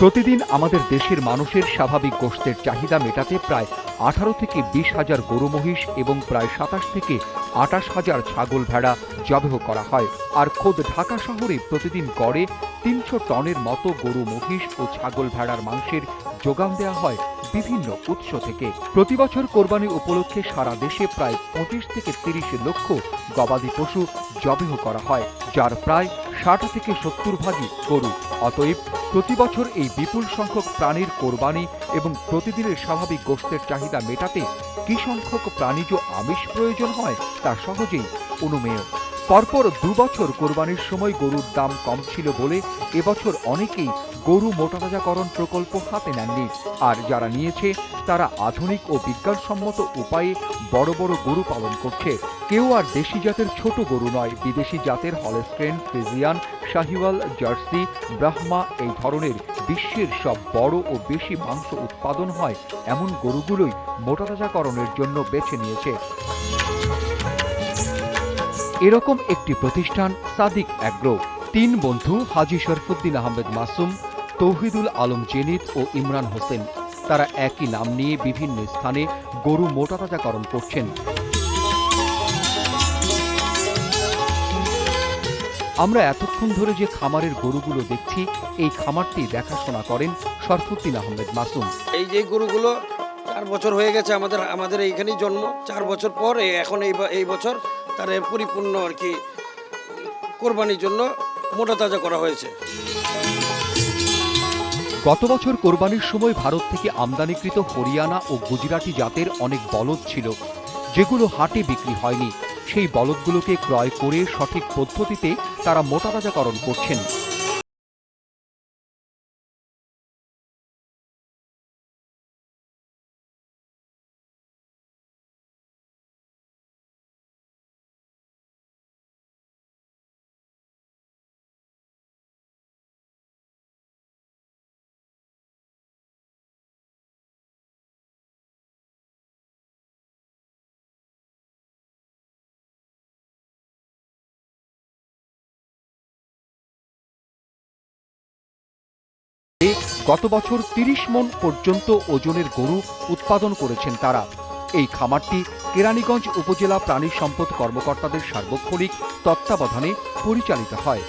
প্রতিদিন আমাদের দেশের মানুষের স্বাভাবিক গোষ্ঠের চাহিদা মেটাতে প্রায় আঠারো থেকে বিশ হাজার গরু মহিষ এবং প্রায় সাতাশ থেকে আটাশ হাজার ছাগল ভেড়া জবেহ করা হয়। আর খোদ ঢাকা শহরে প্রতিদিন গড়ে তিনশো টনের মতো গরু মহিষ ও ছাগল ভেড়ার মাংসের যোগান দেওয়া হয় বিভিন্ন উৎস থেকে। প্রতি বছর কোরবানি উপলক্ষে সারা দেশে প্রায় পঁচিশ থেকে তিরিশ লক্ষ গবাদি পশু জবেহ করা হয়, যার প্রায় ষাট থেকে সত্তর ভাগই গরু। অতএব প্রতি বছর এই বিপুল সংখ্যক প্রাণীর কোরবানি এবং প্রতিদিনের স্বাভাবিক গোষ্ঠের চাহিদা মেটাতে কি সংখ্যক প্রাণীজ আমিষ প্রয়োজন হয় তা সহজেই অনুমেয়। পরপর দুবছর কোরবানির সময় গরুর দাম কম ছিল বলে এবছর অনেকেই গরু মোটাতাজাকরণ প্রকল্প হাতে নেননি। আর যারা নিয়েছে, তারা আধুনিক ও বিজ্ঞানসম্মত উপায়ে বড় বড় গরু পালন করছে। কেউ আর দেশি জাতের ছোট গরু নয়, বিদেশি জাতের Holstein Friesian Sahiwal, Jersey, Brahma, এই ধরনের বিশ্বের সব বড় ও বেশি মাংস উৎপাদন হয়, এমন গরুগুলোই মোটাতাজাকরণের জন্য বেছে নিয়েছে। এরকম একটি প্রতিষ্ঠান সাদিক অ্যাগ্রো। তিন বন্ধু, হাজি শরফুদ্দিন আহমেদ মাসুম তৌহিদুল আলম জেনিত ও ইমরান হোসেন। তারা একই নাম নিয়ে বিভিন্ন স্থানে গরু মোটাতাজাকরণ করছেন। আমরা এতক্ষণ ধরে যে খামারের গরুগুলো দেখছি, এই খামারটি দেখাশোনা করেন শরফুদ্দিন আহমেদ মাসুম। এই যে গরুগুলো চার বছর হয়ে গেছে আমাদের আমাদের এইখানেই জন্ম। চার বছর পর এখন এই এই বছর তার পরিপূর্ণ আর কি কোরবানির জন্য মোটা তাজা করা হয়েছে। গত বছর কোরবানির সময় ভারত থেকে আমদানিকৃত হরিয়ানা ও গুজরাটি জাতের অনেক বলদ ছিল, যেগুলো হাটে বিক্রি হয়নি। সেই বলদগুলোকে ক্রয় করে সঠিক পদ্ধতিতে তারা মোটাতাজাকরণ করছেন। গত বছর তিরিশ মন পর্যন্ত ওজনের গরু উৎপাদন করেছেন তারা। এই খামারটি কেরানীগঞ্জ উপজেলা প্রাণী সম্পদ কর্মকর্তাদের সার্বক্ষণিক তত্ত্বাবধানে পরিচালিত হয়।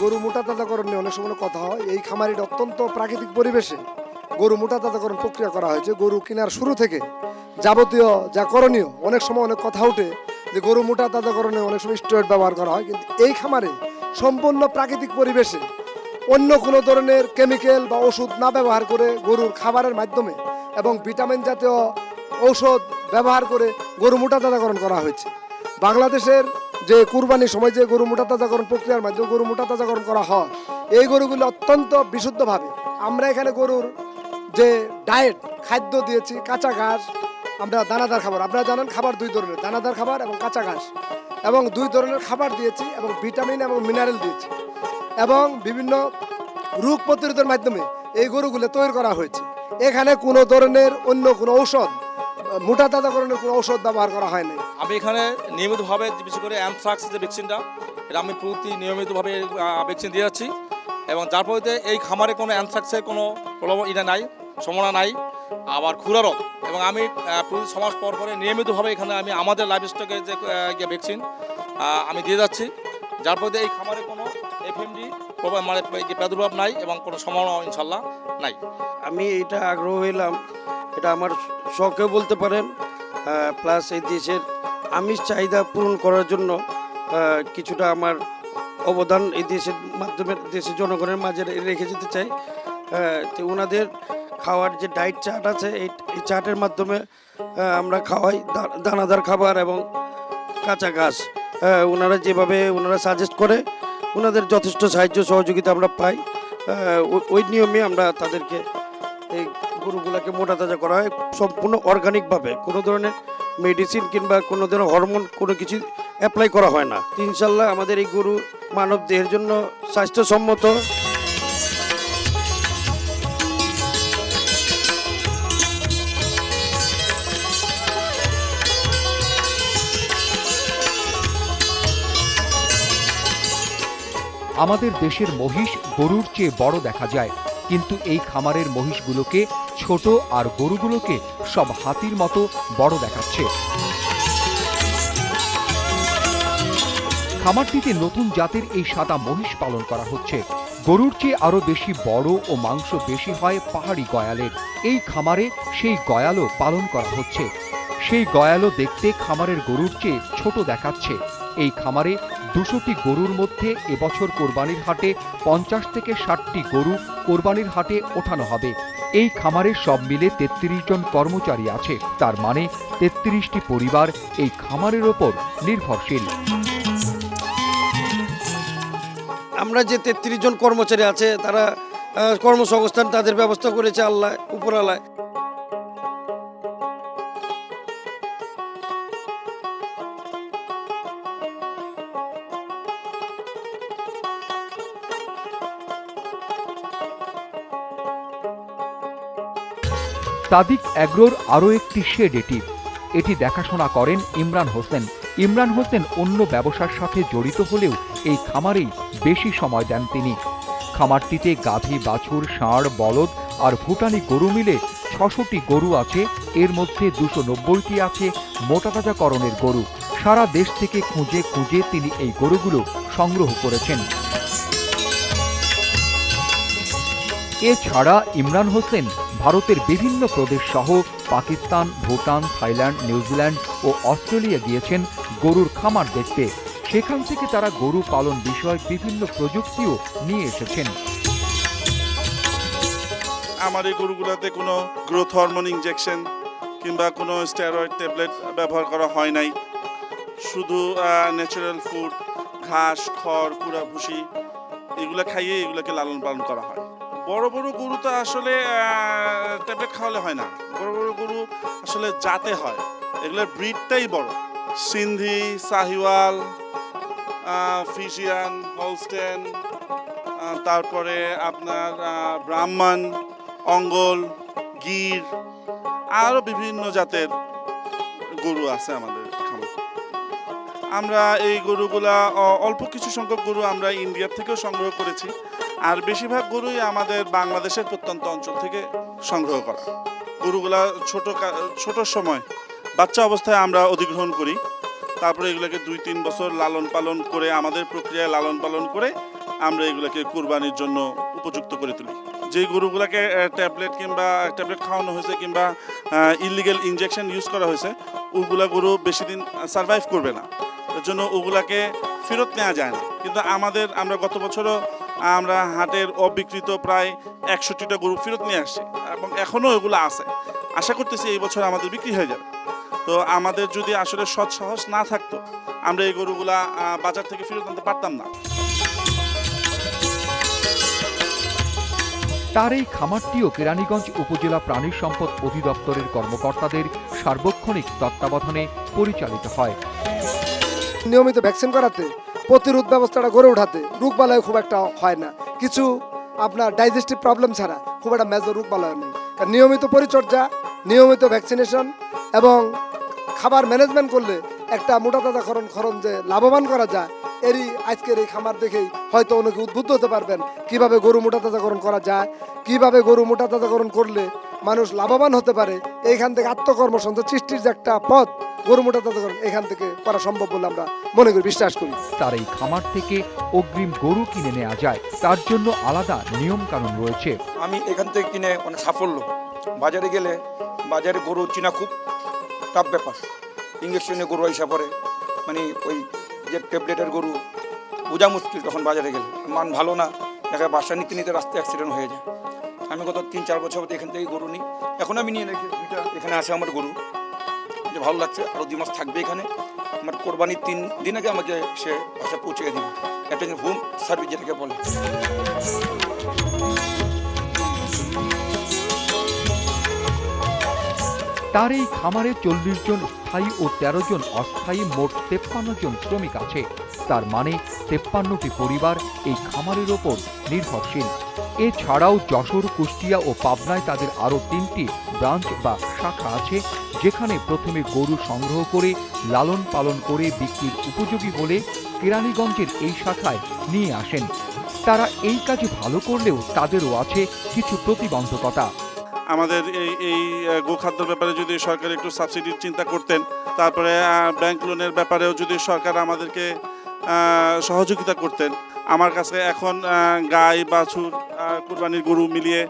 গরু মোটা তাজাকরণ নিয়ে অনেক সময় কথা হয়। এই খামারিটা অত্যন্ত প্রাকৃতিক পরিবেশে গরু মোটা তাজাকরণ প্রক্রিয়া করা হয়েছে। গরু কেনার শুরু থেকে যাবতীয় যা করণীয় অনেক সময় অনেক কথা ওঠে যে গরু মোটা তাজাকরণে অনেক সময় স্টেরয়েড ব্যবহার করা হয়। কিন্তু এই খামারে সম্পূর্ণ প্রাকৃতিক পরিবেশে অন্য কোনো ধরনের কেমিক্যাল বা ওষুধ না ব্যবহার করে গরুর খাবারের মাধ্যমে এবং ভিটামিন জাতীয় ঔষধ ব্যবহার করে গরু মোটা তাজাকরণ করা হয়েছে। বাংলাদেশের যে কুরবানির সময় যে গরু মোটা তাজাকরণ প্রক্রিয়ার মাধ্যমে গরু মোটা তাজাকরণ করা হয়, এই গরুগুলো অত্যন্ত বিশুদ্ধভাবে আমরা এখানে গরুর যে ডায়েট, খাদ্য দিয়েছি, কাঁচা ঘাস, আমরা দানাদার খাবার। আপনারা জানেন খাবার দুই ধরনের, দানাদার খাবার এবং কাঁচা ঘাস। এবং দুই ধরনের খাবার দিয়েছি এবং ভিটামিন এবং মিনারেল দিয়েছি এবং বিভিন্ন রোগ প্রতিরোধের মাধ্যমে এই গরুগুলো তৈরি করা হয়েছে। এখানে কোনো ধরনের অন্য কোনো ঔষধ, মোটা তাজাকরণের কোনো ঔষধ ব্যবহার করা হয়নি আমি এখানে নিয়মিতভাবে বিশেষ করে অ্যানথ্রাক্স যে ভ্যাকসিনটা এটা আমি প্রতি নিয়মিতভাবে ভ্যাকসিন দিয়ে যাচ্ছি এবং যার ফলে এই খামারে কোনো অ্যানথ্রাক্সের কোনো প্রলোভন, এটা নাই, সম্ভাবনা নাই। আবার খুরারও এবং আমি প্রতি মাস পর পরে নিয়মিতভাবে এখানে আমি আমাদের লাইফ স্টকের যে ভ্যাকসিন আমি দিয়ে যাচ্ছি। যার ফলে এই খামারে কোনো এফএমডি মানে প্রাদুর্ভাব নাই এবং কোনো সম্ভাবনা ইনশাল্লাহ নাই। আমি এটা আগ্রহ হইলাম, এটা আমার শখেও বলতে পারেন প্লাস এই দেশের আমিষ চাহিদা পূরণ করার জন্য কিছুটা আমার অবদান এই দেশের মাধ্যমে, দেশের জনগণের মাঝে রেখে যেতে চাই। তো ওনাদের খাওয়ার যে ডায়েট চার্ট আছে, এই চার্টের মাধ্যমে আমরা খাওয়াই দানাদার খাবার এবং কাঁচা ঘাস। ওনারা যেভাবে ওনারা সাজেস্ট করে ওনাদের যথেষ্ট সাহায্য সহযোগিতা আমরা পাই। ওই নিয়মে আমরা তাদেরকে এই গরুগুলোকে মোটা তাজা করা হয়, সম্পূর্ণ অর্গানিকভাবে কোনো ধরনের মেডিসিন কিংবা কোনো ধরনের হরমোন কোনো কিছু অ্যাপ্লাই করা হয় না। ইনশাল্লাহ আমাদের এই গরু মানব দেহের জন্য স্বাস্থ্যসম্মত। আমাদের দেশের মহিষ গরুর চেয়ে বড় দেখা যায়। কিন্তু এই খামারের মহিষগুলোকে ছোট আর গরুগুলোকে সব হাতির মতো বড় দেখাচ্ছে। খামারটিতে নতুন জাতের এই সাদা মহিষ পালন করা হচ্ছে। গরুর চেয়ে আরও বেশি বড় ও মাংস বেশি হয় পাহাড়ি গয়ালের। এই খামারে সেই গয়ালও পালন করা হচ্ছে। সেই গয়ালও দেখতে খামারের গরুর চেয়ে ছোট দেখাচ্ছে। এই খামারে দুশোটি গরুর মধ্যে এবছর কোরবানির হাটে পঞ্চাশ থেকে ষাটটি গরু কোরবানির হাটে ওঠানো হবে। এই খামারে সব মিলে তেত্রিশ জন কর্মচারী আছে। তার মানে তেত্রিশটি পরিবার এই খামারের ওপর নির্ভরশীল। আমরা যে তেত্রিশ জন কর্মচারী আছে, তারা কর্মসংস্থান তাদের ব্যবস্থা করেছে আল্লাহ উপরালায় তাদিক অ্যাগ্রোর আরও একটি শেড এটি এটি দেখাশোনা করেন ইমরান হোসেন। ইমরান হোসেন অন্য ব্যবসার সাথে জড়িত হলেও এই খামারেই বেশি সময় দেন তিনি। খামারটিতে গাভী, বাছুর, ষাঁড়, বলদ আর ভুটানি গরু মিলে ছশোটি গরু আছে। এর মধ্যে দুশো নব্বইটি আছে মোটাতাজাকরণের গরু। সারা দেশ থেকে খুঁজে খুঁজে তিনি এই গরুগুলো সংগ্রহ করেছেন। এছাড়া ইমরান হোসেন ভারতের বিভিন্ন প্রদেশ সহ Pakistan, Bhutan, Thailand, New Zealand ও অস্ট্রেলিয়া গিয়েছেন গরুর খামার দেখতে। সেখান থেকে তারা গরু পালন বিষয়ক বিভিন্ন প্রযুক্তিও নিয়ে এসেছেন। আমার এই গরুগুলোতে কোনো গ্রোথ হরমোন ইঞ্জেকশন কিংবা কোনো স্টেরয়েড ট্যাবলেট ব্যবহার করা হয় নাই। শুধু ন্যাচারাল ফুড ঘাস, খড় কুড়া ভুসি, এগুলো খাইয়ে এগুলোকে লালন পালন করা হয়। বড় বড় গরু তো আসলে ট্যাবলেট খাওয়ালে হয় না। বড় বড় গরু আসলে জাতে হয়। এগুলোর ব্রিডটাই বড়। সিন্ধি, সাহিওয়াল ফিজিয়ান, হলস্টেন তারপরে আপনার ব্রাহ্মণ, অঙ্গল, গির আরও বিভিন্ন জাতের গরু আছে আমাদের আমরা এই গরুগুলা অল্প কিছু সংখ্যক গরু আমরা ইন্ডিয়ার থেকেও সংগ্রহ করেছি। আর বেশিরভাগ গরুই আমাদের বাংলাদেশের প্রত্যন্ত অঞ্চল থেকে সংগ্রহ করা। গরুগুলা ছোট কা- ছোট সময় বাচ্চা অবস্থায় আমরা অধিগ্রহণ করি। তারপরে এগুলোকে দুই তিন বছর লালন পালন করে, আমাদের প্রক্রিয়ায় লালন পালন করে আমরা এগুলোকে কুরবানির জন্য উপযুক্ত করে তুলি। যে গরুগুলোকে ট্যাবলেট কিংবা, ট্যাবলেট খাওয়ানো হয়েছে কিংবা ইলিগেল ইনজেকশন ইউজ করা হয়েছে, ওগুলা গরু বেশি দিন সার্ভাইভ করবে না। এর জন্য ওগুলাকে ফেরত নেওয়া যায় না। কিন্তু আমাদের, আমরা গত বছরও আমরা হাটের অবিকৃত প্রায় একষট্টিটা গরু ফেরত নিয়ে আসছি এবং এখনও এগুলো আছে। আশা করতেছি এই বছর আমাদের বিক্রি হয়ে যাবে। তো আমাদের যদি আসলে সৎ সাহস না থাকতো আমরা এই গরুগুলা আহ, বাজার থেকে ফেরত আনতে পারতাম না। তার এই খামারটিও কেরানীগঞ্জ উপজেলা প্রাণী সম্পদ অধিদপ্তরের কর্মকর্তাদের সার্বক্ষণিক তত্ত্বাবধানে পরিচালিত হয়। নিয়মিত ভ্যাকসিন করাতে প্রতিরোধ ব্যবস্থাটা গড়ে ওঠাতে রোগবালয় খুব একটা হয় না। কিছু আপনার ডাইজেস্টিভ প্রবলেম ছাড়া খুব একটা মেজর রোগবালয় নেই। নিয়মিত পরিচর্যা, নিয়মিত ভ্যাকসিনেশন এবং খাবার ম্যানেজমেন্ট করলে একটা মোটা তাজাকরণ খরণ যে লাভবান করা যায়, এরই আজকের এই খামার দেখেই হয়তো অনেকে উদ্বুদ্ধ হতে পারবেন কীভাবে গরু মোটা তাজাকরণ করা যায়, কীভাবে গরু মোটা তাজাকরণ করলে মানুষ লাভবান হতে পারে। এইখান থেকে আত্মকর্মসংস্থান, সৃষ্টির যে একটা পথ গরু মোটা এখান থেকে করা সম্ভব বলে আমরা মনে করি বিশ্বাস করি। তার এই খামার থেকে অগ্রিম গরু কিনে নেওয়া যায় তার জন্য আলাদা নিয়ম কানুন রয়েছে। আমি এখান থেকে কিনে অনেক সাফল্য। বাজারে গেলে বাজারে গরু চিনা খুব টাফ ব্যাপার। ইঞ্জেকশনে গরু হিসাব পরে মানে ওই যে ট্যাবলেটের গরু বোঝা মুশকিল তখন বাজারে গেলে। মান ভালো না দেখা বাসা নিতে নিতে রাস্তায় অ্যাক্সিডেন্ট হয়ে যায়। আমি গত তিন চার বছর এখান থেকে গরু নিই। এখন আমি নিয়ে রেখে দুইটা এখানে আছে আমার গরু। যে ভালো লাগছে আরও দুই মাস থাকবে এখানে। আমার কোরবানির তিন দিন আগে আমাকে সে বাসা পৌঁছে দিবে। একটা হোম সার্ভিস যেটাকে বলে। তার এই খামারে চল্লিশ জন স্থায়ী ও তেরো জন অস্থায়ী মোট তেপ্পান্ন জন শ্রমিক আছে। তার মানে তেপ্পান্নটি পরিবার এই খামারের ওপর নির্ভরশীল। এছাড়াও যশোর কুষ্টিয়া ও পাবনায় তাদের আরও তিনটি ব্রাঞ্চ বা শাখা আছে যেখানে প্রথমে গরু সংগ্রহ করে লালন পালন করে বিক্রির উপযোগী হলে কেরানীগঞ্জের এই শাখায় নিয়ে আসেন। তারা এই কাজে ভালো করলেও তাদেরও আছে কিছু প্রতিবন্ধকতা। আমাদের এই এই আহ, গোখাদ্যর ব্যাপারে যদি সরকার একটু সাবসিডির চিন্তা করতেন তারপরে ব্যাংক লোনের ব্যাপারেও যদি সরকার আমাদেরকে সহযোগিতা করতেন আমার কাছে এখন গাই, বাছুর কুরবানির গরু মিলিয়ে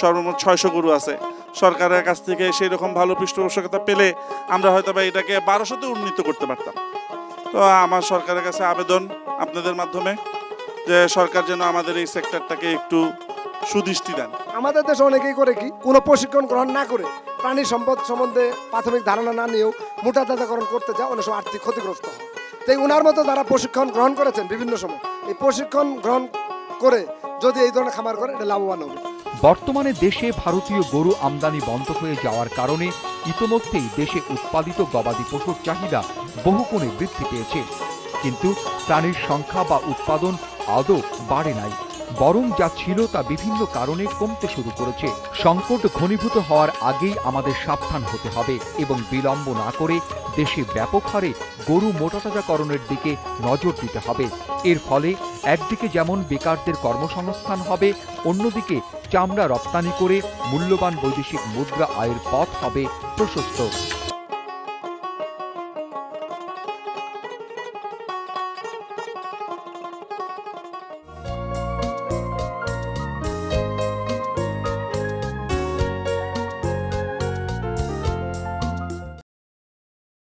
সর্বমোট ছয়শো গরু আছে। সরকারের কাছ থেকে সেই রকম ভালো পৃষ্ঠপোষকতা পেলে আমরা হয়তো বা এটাকে বারোশোতে উন্নীত করতে পারতাম। তো আমার সরকারের কাছে আবেদন আপনাদের মাধ্যমে যে সরকার যেন আমাদের এই সেক্টরটাকে একটু সুদৃষ্টি দেন। আমাদের দেশে অনেকেই করে কি, কোনো প্রশিক্ষণ গ্রহণ না করে প্রাণী সম্পদ সম্বন্ধে প্রাথমিক ধারণা না নিয়েও মোটা তাজাকরণ করতে যায়, অনেক সময় আর্থিক ক্ষতিগ্রস্ত হয়। তাই ওনার মতো যারা প্রশিক্ষণ গ্রহণ করেছেন বিভিন্ন সময় এই প্রশিক্ষণ গ্রহণ করে যদি এই ধরনের খামার করে, এটা লাভবান হবে। বর্তমানে দেশে ভারতীয় গরু আমদানি বন্ধ হয়ে যাওয়ার কারণে ইতোমধ্যেই দেশে উৎপাদিত গবাদি পশুর চাহিদা বহুগুণে বৃদ্ধি পেয়েছে। কিন্তু প্রাণীর সংখ্যা বা উৎপাদন আদৌ বাড়ে নাই। বরং যা ছিল তা বিভিন্ন কারণে কমতে শুরু করেছে। সংকট ঘনীভূত হওয়ার আগেই আমাদের সাবধান হতে হবে এবং বিলম্ব না করে দেশে ব্যাপক হারে গরু মোটাতাজাকরণের দিকে নজর দিতে হবে। এর ফলে একদিকে যেমন বেকারদের কর্মসংস্থান হবে, অন্যদিকে চামড়া রপ্তানি করে মূল্যবান বৈদেশিক মুদ্রা আয়ের পথ হবে প্রশস্ত।